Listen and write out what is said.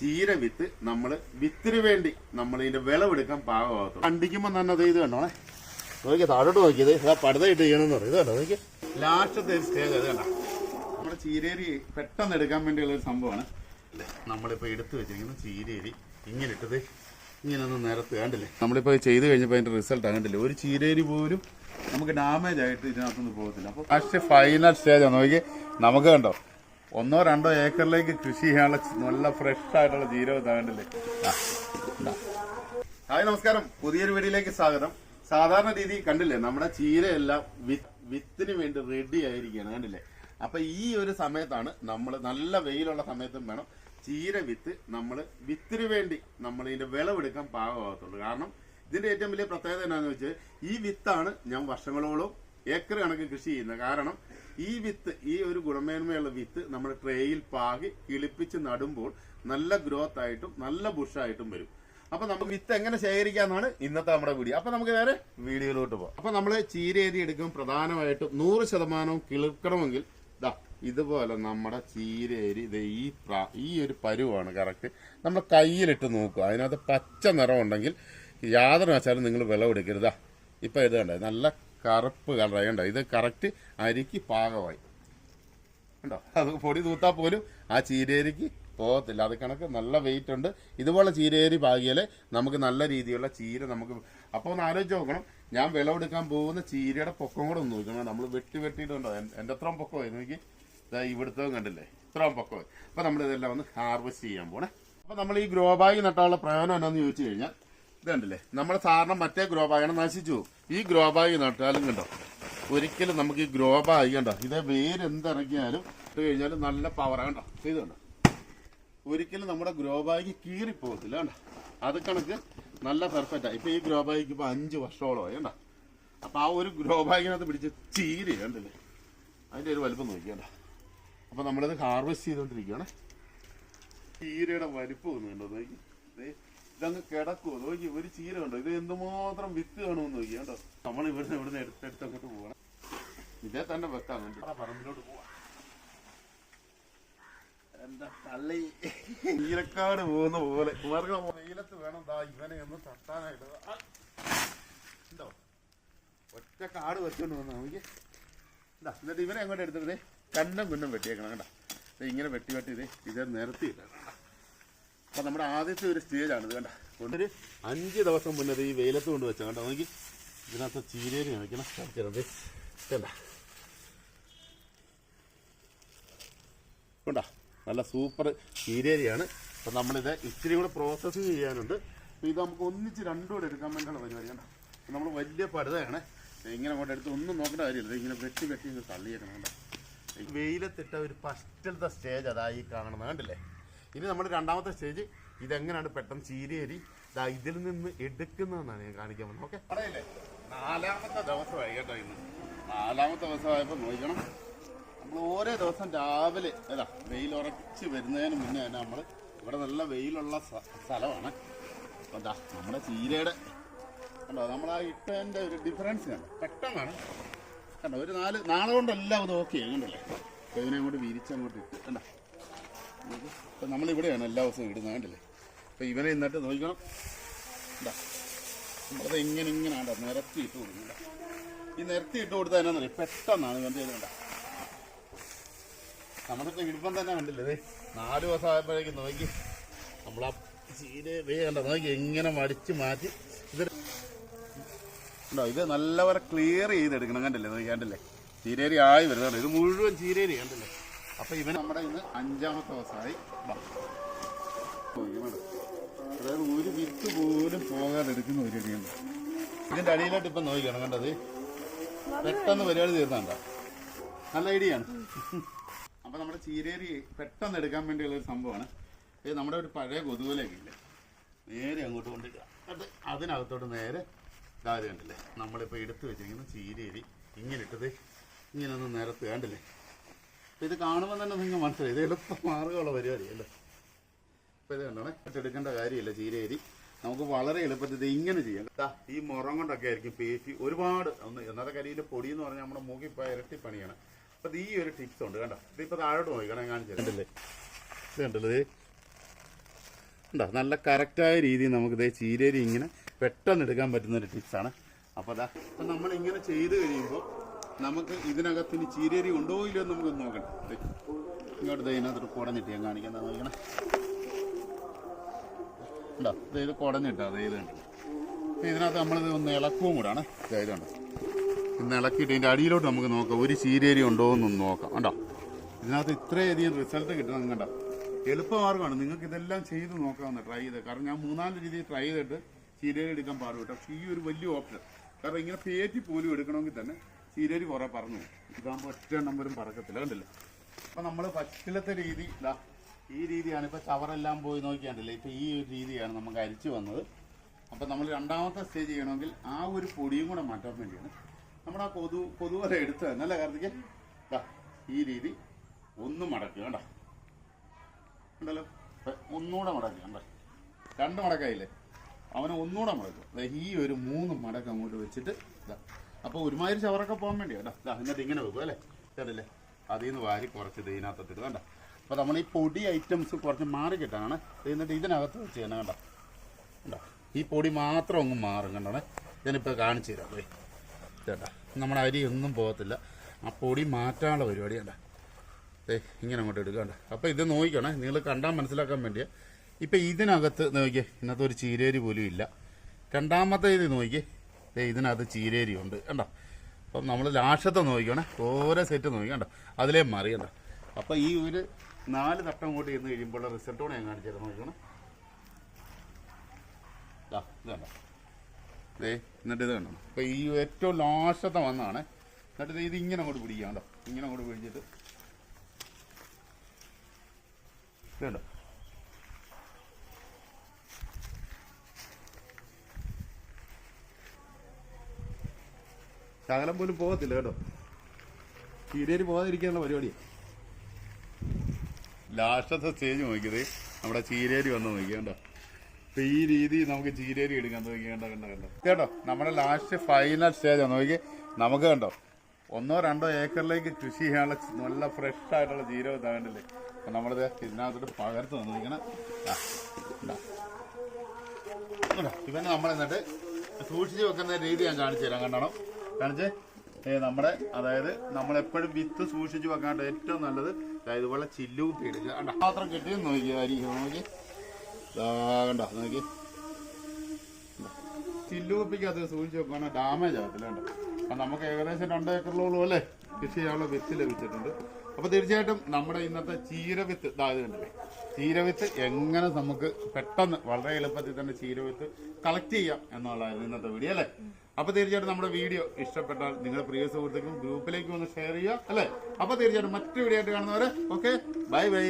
ചീര വിത്ത് നമ്മൾ വിത്തിന് വേണ്ടി നമ്മൾ ഇതിന്റെ വിളവെടുക്കാൻ പാകമാകത്തു കണ്ടിക്കുമ്പോൾ തന്നെ അത് ഇത് കണ്ടോ നോക്കിയാൽ താഴോട്ട് നോക്കിയത് ആ പടുത ഇട്ട് ചെയ്യണമെന്ന് പറയും. ഇത് കണ്ടോ നോക്കി ലാസ്റ്റത്തെ സ്റ്റേജ് അത് കണ്ട? നമ്മുടെ ചീരേരി പെട്ടെന്ന് എടുക്കാൻ വേണ്ടിയുള്ള ഒരു സംഭവമാണ്. നമ്മളിപ്പോൾ എടുത്തു വെച്ചിരിക്കുന്ന ചീരേരി ഇങ്ങനെ ഇട്ടത് ഇങ്ങനെ ഒന്ന് നിരത്ത് കണ്ടില്ലേ? നമ്മളിപ്പോൾ ചെയ്ത് കഴിഞ്ഞപ്പോൾ അതിന്റെ റിസൾട്ട് കണ്ടില്ലേ? ഒരു ചീരേരി പോലും നമുക്ക് ഡാമേജ് ആയിട്ട് ഇതിനകത്തൊന്നും പോകത്തില്ല. അപ്പോൾ ഫസ്റ്റ് ഫൈനൽ സ്റ്റേജ് നോക്കി നമുക്ക് കണ്ടോ? ഒന്നോ രണ്ടോ ഏക്കറിലേക്ക് കൃഷി ചെയ്യാനുള്ള നല്ല ഫ്രഷ് ആയിട്ടുള്ള ജീരകം കണ്ടില്ലേ? ഹായ് നമസ്കാരം. പുതിയൊരു വീഡിയോയിലേക്ക് സ്വാഗതം. സാധാരണ രീതി കണ്ടില്ലേ നമ്മുടെ ചീരയെല്ലാം വിത്തിന് വേണ്ടി റെഡി ആയിരിക്കുകയാണ് കണ്ടില്ലേ? അപ്പൊ ഈ ഒരു സമയത്താണ് നമ്മൾ നല്ല വെയിലുള്ള സമയത്തും വേണം ചീര വിത്ത് നമ്മൾ വിത്തിന് വേണ്ടി നമ്മൾ ഇതിന്റെ വിളവെടുക്കാൻ പാകമാകത്തുള്ളൂ. കാരണം ഇതിന്റെ ഏറ്റവും വലിയ പ്രത്യേകത എന്താണെന്ന് വെച്ചാൽ ഈ വിത്താണ് ഞാൻ വർഷങ്ങളോളം ഏക്കർ കണക്ക് കൃഷി ചെയ്യുന്നത് കാരണം ഈ വിത്ത് ഈ ഒരു ഗുണമേന്മയുള്ള വിത്ത് നമ്മൾ ട്രേയിൽ പാകി കിളിപ്പിച്ച് നടുമ്പോൾ നല്ല ഗ്രോത്ത് ആയിട്ടും നല്ല ബുഷായിട്ടും വരും. അപ്പൊ നമുക്ക് വിത്ത് എങ്ങനെ ശേഖരിക്കാന്നാണ് ഇന്നത്തെ നമ്മുടെ വീഡിയോ. അപ്പൊ നമുക്ക് നേരെ വീഡിയോയിലോട്ട് പോകാം അപ്പൊ നമ്മൾ ചീരേരി എടുക്കും പ്രധാനമായിട്ടും നൂറ് ശതമാനവും കിളിർക്കണമെങ്കിൽ ദാ ഇതുപോലെ നമ്മുടെ ചീരേരി ഈ ഈ ഒരു പരുവാണ് കറക്റ്റ് നമ്മൾ കയ്യിലിട്ട് നോക്കുക. അതിനകത്ത് പച്ച നിറം ഉണ്ടെങ്കിൽ യാതൊരു വെച്ചാലും നിങ്ങൾ വിളവെടുക്കരുതാ. ഇപ്പൊ ഇത് കണ്ടേ? നല്ല കറുപ്പ് കളറായി കണ്ടോ? ഇത് കറക്റ്റ് അരിക്ക് പാകമായി. ഉണ്ടോ അത് പൊടി തൂത്താൽ പോലും ആ ചീരേരിക്ക് പോകത്തില്ല. അത് കണക്ക് നല്ല വെയിറ്റ് ഉണ്ട്. ഇതുപോലെ ചീരേരി പാകിയാലേ നമുക്ക് നല്ല രീതിയിലുള്ള ചീര നമുക്ക് അപ്പോൾ ഒന്ന് ആലോചിച്ച് നോക്കണം. ഞാൻ വിളവെടുക്കാൻ പോകുന്ന ചീരയുടെ പൊക്കം കൂടെ ഒന്ന് നോക്കണം. നമ്മൾ വെട്ടി വെട്ടിയിട്ടുണ്ടോ എൻ- എന്റെ എത്രയും പൊക്കമായി നോക്കി ഇതാ ഇവിടുത്തെ കണ്ടില്ലേ? ഇത്രയും പൊക്കമായി അപ്പോൾ നമ്മളിതെല്ലാം ഒന്ന് ഹാർവെസ്റ്റ് ചെയ്യാൻ പോണേ. അപ്പോൾ നമ്മൾ ഈ ഗ്രോ ബാഗ് നട്ടാനുള്ള പ്രയോജനം എന്നാന്ന് ചോദിച്ചു കഴിഞ്ഞാൽ ഇത് നമ്മുടെ സാറിന് മറ്റേ ഗ്രോ ബാഗാണ് നശിച്ചു. ഈ ഗ്രോ ബാഗ് നട്ടാലും കണ്ടോ? ഒരിക്കലും നമുക്ക് ഈ ഗ്രോ ബാഗ് കണ്ടോ? ഇതേ വേര് എന്തിറങ്ങിയാലും ഇട്ട് കഴിഞ്ഞാലും നല്ല പവറാണ് കണ്ടോ? ഇത് കണ്ടോ? ഒരിക്കലും നമ്മുടെ ഗ്രോ ബാഗ് കീറിപ്പോകത്തില്ല കണ്ടോ? അത് കണക്ക് നല്ല പെർഫെക്റ്റാണ് ഇപ്പം ഈ ഗ്രോ ബാഗ് ഇപ്പോൾ അഞ്ച് വർഷമോളമായി കണ്ടോ? അപ്പോൾ ആ ഒരു ഗ്രോ ബാഗിനകത്ത് പിടിച്ച് ചീര കണ്ടില്ലേ? അതിന്റെ ഒരു വലുപ്പം നോക്കി കണ്ടോ? നമ്മളത് ഹാർവെസ്റ്റ് ചെയ്തുകൊണ്ടിരിക്കുകയാണ് ചീരയുടെ വലുപ്പം ഒന്ന് കണ്ടോ? നോക്കി ഇതങ്ങ് കിടക്കുമോ നോക്കി ഒരു ചീര കണ്ടോ? ഇത് എന്തുമാത്രം വിത്ത് കാണുമെന്ന് നോക്കി കണ്ടോ? നമ്മൾ ഇവിടുന്ന് ഇവിടുന്ന് എടുത്തെടുത്ത് അങ്ങോട്ട് പോകണം. ഇതേ തന്നെ വെക്കാൻ വേണ്ടി. പറമ്പിലോട്ട് പോവാം. എന്താ തള്ളി? നീലക്കാട് പോകുന്ന പോലെ. കുമാർക്ക വെയിലത്ത് വേണം. ദാ ഇവനെ ഒന്ന് തട്ടാനായിട്ട്. ഉണ്ടോ ഒറ്റ കാട് വെച്ചോണ്ട് വന്നാ നോക്കി എന്താ എന്നിട്ട് ഇവനെ അങ്ങോട്ട് എടുത്തിട്ടേ കണ്ണം കുന്നും വെട്ടിയേക്കണം കേട്ടാ ഇങ്ങനെ വെട്ടി വെട്ടി ഇതേ ഇതേ നിരത്തിയില്ല അപ്പൊ നമ്മുടെ ആദ്യത്തെ ഒരു സ്റ്റേജാണ് ഇത് കണ്ട? കൊണ്ടൊരു അഞ്ച് ദിവസം മുന്നേ ഈ വെയിലത്ത് കൊണ്ട് വെച്ചാൽ കണ്ട? നോക്കി. ഇതിനകത്ത് ചീരേരി കാണിക്കണം. കണ്ട? കൊണ്ടാ? നല്ല സൂപ്പർ ചീരേരിയാണ്. അപ്പം നമ്മളിത് ഇച്ചിരി കൂടെ പ്രോസസ്സ് ചെയ്യാനുണ്ട്. അപ്പോൾ ഇത് നമുക്ക് ഒന്നിച്ച് രണ്ടും കൂടെ എടുക്കാൻ വേണ്ടിയുള്ള പരിപാടി കണ്ടോ? നമ്മൾ വലിയ പടുതയാണ്. ഇങ്ങനെ അങ്ങോട്ട് എടുത്ത് ഒന്നും നോക്കേണ്ട കാര്യമില്ല. ഇങ്ങനെ വെട്ടി വെട്ടി തള്ളിയേക്കണം കണ്ടോ? വെയിലത്തിട്ട ഒരു ഫസ്റ്റിലത്തെ സ്റ്റേജ് അതായി കാണണം കണ്ടില്ലേ? ഇനി നമ്മൾ രണ്ടാമത്തെ സ്റ്റേജ് ഇതെങ്ങനെയാണ് പെട്ടെന്ന് ചീരേരി? ഇതാ ഇതിൽ നിന്ന് എടുക്കുന്നതെന്നാണ് ഞാൻ കാണിക്കാൻ പോകുന്നത്. ഓക്കെ പറയല്ലേ? നാലാമത്തെ ദിവസമായി കേട്ടോ ഇന്ന്. നാലാമത്തെ ദിവസമായപ്പോൾ നോക്കണം. നമ്മൾ ഓരോ ദിവസം രാവിലെ അതാ വെയിൽ ഉറച്ച് വരുന്നതിന് മുന്നേ തന്നെ നമ്മൾ ഇവിടെ നല്ല വെയിലുള്ള സ്ഥ- സ്ഥലമാണ്. അപ്പം എന്താ നമ്മുടെ ചീരയുടെ കണ്ടോ? നമ്മൾ ആ ഇട്ടതിന്റെ ഒരു ഡിഫറൻസ് കണ്ടോ? പെട്ടെന്നാണ്. കണ്ടോ? ഒരു നാല് നാളെ കൊണ്ടെല്ലാം അത് ഓക്കെ കണ്ടല്ലേ? അപ്പോൾ ഇതിനെ അങ്ങോട്ട് വിരിച്ചങ്ങോട്ട് ഇട്ട് കണ്ടോ? ഇപ്പം നമ്മളിവിടെയാണ് എല്ലാ ദിവസവും ഇടുന്നത് കണ്ടില്ലേ? അപ്പോൾ ഇവനെ ഇന്നിട്ട് നോക്കണം. എന്താ നമ്മളത് എങ്ങനെ ഇങ്ങനെ നിരത്തി ഇട്ട് കൊടുക്കണ്ട ഈ നിരത്തി ഇട്ട് കൊടുത്താൽ എന്നാ പെട്ടെന്നാണ് ഇവന്റെ ഇത് കണ്ടോ? നമ്മളിപ്പോൾ ഇടുമ്പം തന്നെ കണ്ടില്ലേ നാല് ദിവസം ആയപ്പോഴേക്കും നോക്കി. നമ്മളാ ചീര വേ കണ്ടോ നോക്കി എങ്ങനെ മടിച്ച് മാറ്റി. ഇത് ഉണ്ടോ ഇത് നല്ലപോലെ ക്ലിയർ ചെയ്തെടുക്കണം കണ്ടില്ലേ? നോക്കി കണ്ടില്ലേ? ചീരേരി ആയി വരുന്നുണ്ട്. ഇത് മുഴുവൻ ചീരേരി കണ്ടില്ലേ? അപ്പൊ ഇവൻ നമ്മുടെ ഇന്ന് അഞ്ചാമത്തെ ദിവസമായി. അതായത് ഒരു വിത്ത് പോലും പോകാതെ എടുക്കുന്ന ഒരു അടിയുണ്ട് ഇതിന്റെ അടിയിലോട്ട് ഇപ്പൊ നോക്കിക്കണം കണ്ടത് പെട്ടെന്ന് പരിപാടി തീർന്നണ്ട നല്ല ഐഡിയ ആണ്. അപ്പൊ നമ്മുടെ ചീരേരി പെട്ടെന്ന് എടുക്കാൻ വേണ്ടിയുള്ള ഒരു സംഭവമാണ്. ഇത് നമ്മുടെ ഒരു പഴയ കൊതുകുലൊക്കെ നേരെ അങ്ങോട്ട് കൊണ്ടിരിക്കുക അത് അതിനകത്തോട്ട് നേരെ ഇതാദ്യം കണ്ടില്ലേ? നമ്മളിപ്പോൾ എടുത്തു വെച്ചിരിക്കുന്ന ചീരേരി. ഇങ്ങനെ ഇട്ടത് ഇങ്ങനെ ഒന്ന് നിരത്ത് കണ്ടില്ലേ? ഇത് കാണുമ്പോൾ തന്നെ നിങ്ങൾ മനസ്സിലായി. ഇത് എളുപ്പ മാർഗമുള്ള പരിപാടിയല്ലേ? ഇപ്പൊ ഇത് കണ്ടോണേ? എടുക്കേണ്ട കാര്യമില്ല ചീരേരി നമുക്ക് വളരെ എളുപ്പത്തിൽ ഇത് ഇങ്ങനെ ചെയ്യാം. ഈ മുറം കൊണ്ടൊക്കെ ആയിരിക്കും പേശി ഒരുപാട് ഒന്ന് എന്നാൽ കരിയിലെ പൊടി എന്ന് പറഞ്ഞാൽ നമ്മുടെ മൂക്കി ഇരട്ടി പണിയാണ്. അപ്പൊ ഈ ഒരു ടിപ്സ് ഉണ്ട് കണ്ടോ? ഇതിപ്പോ താഴോട്ട് നോക്കിക്കണം കാണിച്ചു കണ്ടില്ലേ? ഇത് കണ്ടല്ലോ? ഉണ്ടോ നല്ല കറക്റ്റായ രീതിയിൽ നമുക്ക് ഇതേ ചീരേരി ഇങ്ങനെ പെട്ടെന്ന് എടുക്കാൻ പറ്റുന്ന ഒരു ടിപ്സാണ്. അപ്പോൾ അതാ അപ്പം നമ്മൾ ഇങ്ങനെ ചെയ്ത് കഴിയുമ്പോൾ നമുക്ക് ഇതിനകത്ത് ഇനി ചീരേരി ഉണ്ടോ ഇല്ലയോ എന്ന് നമുക്ക് നോക്കണം. ഇങ്ങോട്ട് ഇതിനകത്തൊരു കുടഞ്ഞിട്ട് ഞാൻ കാണിക്കാൻ നോക്കണേ. ഉണ്ടോ ഇത് കുടഞ്ഞിട്ടാ അതായത് ഇതിനകത്ത് നമ്മളിത് ഒന്ന് ഇളക്കവും കൂടാണ്. അതായത് കണ്ടോ. ഇന്ന് ഇളക്കിയിട്ട് ഇതിന്റെ അടിയിലോട്ട് നമുക്ക് നോക്കാം. ഒരു ചീരേരി ഉണ്ടോ എന്നൊന്ന് നോക്കാം. കണ്ടോ? ഇതിനകത്ത് ഇത്രയധികം റിസൾട്ട് കിട്ടണം കണ്ടോ? എളുപ്പമാർഗമാണ് നിങ്ങൾക്ക് ഇതെല്ലാം ചെയ്ത് നോക്കാവുന്ന ട്രൈ ചെയ്ത്. കാരണം ഞാൻ മൂന്നാൽ രീതിയിൽ ട്രൈ ചെയ്തിട്ട് ചീരേരി എടുക്കാൻ പാടുപെട്ടു പക്ഷേ ഈ ഒരു വലിയ ഓപ്ഷൻ കാരണം ഇങ്ങനെ പേറ്റി പോലും എടുക്കണമെങ്കിൽ തന്നെ ചീരേരി കുറേ പറഞ്ഞു. ഇതാകുമ്പോൾ ഒറ്റ നമ്പരും പറക്കത്തില്ല കണ്ടില്ല? അപ്പം നമ്മൾ പറ്റിലത്തെ രീതി ഇതാ ഈ രീതിയാണ്. ഇപ്പോൾ ചവറെല്ലാം പോയി നോക്കിയാണ്ടല്ലേ ഇപ്പോൾ ഈ ഒരു രീതിയാണ് നമുക്ക് അരിച്ചു വന്നത്. അപ്പം നമ്മൾ രണ്ടാമത്തെ സ്റ്റേജ് ചെയ്യണമെങ്കിൽ ആ ഒരു പൊടിയും കൂടെ മാറ്റാൻ വേണ്ടിയാണ് നമ്മൾ ആ കൊതു കൊതുവല എടുത്ത് തന്നെ അല്ലേ കാർത്തിക്? ഈ രീതി ഒന്ന് മടക്കുക കണ്ടോ? ഉണ്ടല്ലോ? ഒന്നുകൂടെ മടക്കുക കണ്ടോ? രണ്ട് മടക്കായില്ലേ? അവനെ ഒന്നുകൂടെ മടക്കുക. ദേ, ഈ ഒരു മൂന്ന് മടക്കം അങ്ങോട്ട് വെച്ചിട്ട് ഇതാ അപ്പോൾ ഒരുമാതിരി ചവറൊക്കെ പോകാൻ വേണ്ടി കേട്ടോ എന്നിട്ട് ഇങ്ങനെ വെക്കും അല്ലേ? കേട്ടില്ലേ അതിൽ നിന്ന് വാരി കുറച്ച് ഇതിനകത്തിട്ട് കണ്ടോ? അപ്പോൾ നമ്മൾ ഈ പൊടി ഐറ്റംസ് കുറച്ച് മാറി കിട്ടാനാണ് എന്നിട്ട് ഇതിനകത്ത് വെച്ച് തന്നെ കണ്ടോ? കണ്ടോ? ഈ പൊടി മാത്രം അങ്ങ് മാറും കണ്ടോണേ ഞാനിപ്പോൾ കാണിച്ചു തരാം പോയി ചേട്ടാ നമ്മുടെ അരി ഒന്നും പോകത്തില്ല. ആ പൊടി മാറ്റാനുള്ള പരിപാടി കണ്ട? ഏ ഇങ്ങനെ അങ്ങോട്ട് എടുക്കണ്ട അപ്പോൾ ഇത് നോക്കിക്കണേ നിങ്ങൾ കണ്ടാൽ മനസ്സിലാക്കാൻ വേണ്ടിയാ. ഇപ്പം ഇതിനകത്ത് നോക്കിയേ ഇന്നത്തെ ഒരു ചീരേരി പോലും ഇല്ല. രണ്ടാമത്തെ ഇത് നോക്കിയേ ഇതിനകത്ത് ചീരേരി ഉണ്ട് കണ്ടോ? അപ്പം നമ്മൾ ലാക്ഷത്തെ നോക്കിക്കണേ. ഓരോ സെറ്റ് നോക്കി. കണ്ടോ? അതിലേ മാറി. കണ്ടോ? അപ്പോൾ ഈ ഒരു നാല് തട്ടം കൂട്ടി ഇരുന്ന് കഴിയുമ്പോൾ റിസൾട്ട് കൂടെ ഞാൻ കാണിച്ചു തരാം. നോക്കിക്കണേ. ദാ, ഇത് കണ്ടോ? എന്നിട്ട് ഇത് കണ്ടോ? അപ്പോൾ ഈ ഏറ്റവും ലാക്ഷത്തെ വന്നാണ്. എന്നിട്ട് ഇത് ഇങ്ങനെ അങ്ങോട്ട് പിടിക്കാം കേട്ടോ ഇങ്ങനെ അങ്ങോട്ട് പിടിച്ചിട്ട്. ഇത് ശകലം പോലും പോകത്തില്ല കേട്ടോ. ചീരേരി പോകാതിരിക്കാനുള്ള പരിപാടി ലാസ്റ്റത്തെ സ്റ്റേജ് നോക്കിയത് നമ്മുടെ ചീരേരി വന്ന് നോക്കിയാണ്ടോ അപ്പൊ ഈ രീതി നമുക്ക് ചീരേരി എടുക്കാൻ നോക്കിയാണ്ട കണ്ടോ കണ്ടോ കേട്ടോ നമ്മുടെ ലാസ്റ്റ് ഫൈനൽ സ്റ്റേജാണ് നോക്കി. നമുക്ക് കണ്ടോ? ഒന്നോ രണ്ടോ ഏക്കറിലേക്ക് കൃഷി ചെയ്യാനുള്ള നല്ല ഫ്രഷ് ആയിട്ടുള്ള ചീര താകണ്ടില്ലേ അപ്പൊ നമ്മളിത് ഇതിനകത്തോട്ട് പകർത്ത് വന്നിരിക്കണം ഇവനെ നമ്മൾ എന്നിട്ട് സൂക്ഷിച്ച് വെക്കുന്ന രീതി ഞാൻ കാണിച്ചു തരാം കണ്ടോ കാണിച്ചേ? നമ്മുടെ അതായത് നമ്മളെപ്പോഴും വിത്ത് സൂക്ഷിച്ചു വെക്കാണ്ട് ഏറ്റവും നല്ലത് ഇതുപോലെ ചില്ലും കണ്ടോ? മാത്രം കിട്ടി നോക്കി അരി നോക്കി. കണ്ട നോക്കി. ചില്ലുകുപ്പിക്ക് അത് സൂക്ഷിച്ച് വെക്കുകയാണെങ്കിൽ ഡാമേജ് ആകത്തില്ല കണ്ടോ? അപ്പം നമുക്ക് ഏകദേശം രണ്ട് ഏക്കറിലോളം അല്ലേ കൃഷി ചെയ്യാനുള്ള വിത്ത് ലഭിച്ചിട്ടുണ്ട്. അപ്പോൾ തീർച്ചയായിട്ടും നമ്മുടെ ഇന്നത്തെ ചീരവിത്ത് ഇതാ ഇത് കണ്ടില്ലേ? ചീരവിത്ത് എങ്ങനെ നമുക്ക് പെട്ടെന്ന് വളരെ എളുപ്പത്തിൽ തന്നെ ചീരവിത്ത് കളക്ട് ചെയ്യാം എന്നുള്ളതായിരുന്നു ഇന്നത്തെ വീഡിയോ അല്ലേ? അപ്പോൾ തീർച്ചയായിട്ടും നമ്മുടെ വീഡിയോ ഇഷ്ടപ്പെട്ടാൽ നിങ്ങളുടെ പ്രിയ സുഹൃത്തുക്കളും ഗ്രൂപ്പിലേക്ക് ഒന്ന് ഷെയർ ചെയ്യുക അല്ലേ? അപ്പോൾ തീർച്ചയായിട്ടും മറ്റു വീഡിയോ ആയിട്ട് കാണുന്നവരെ ഓക്കെ ബൈ ബൈ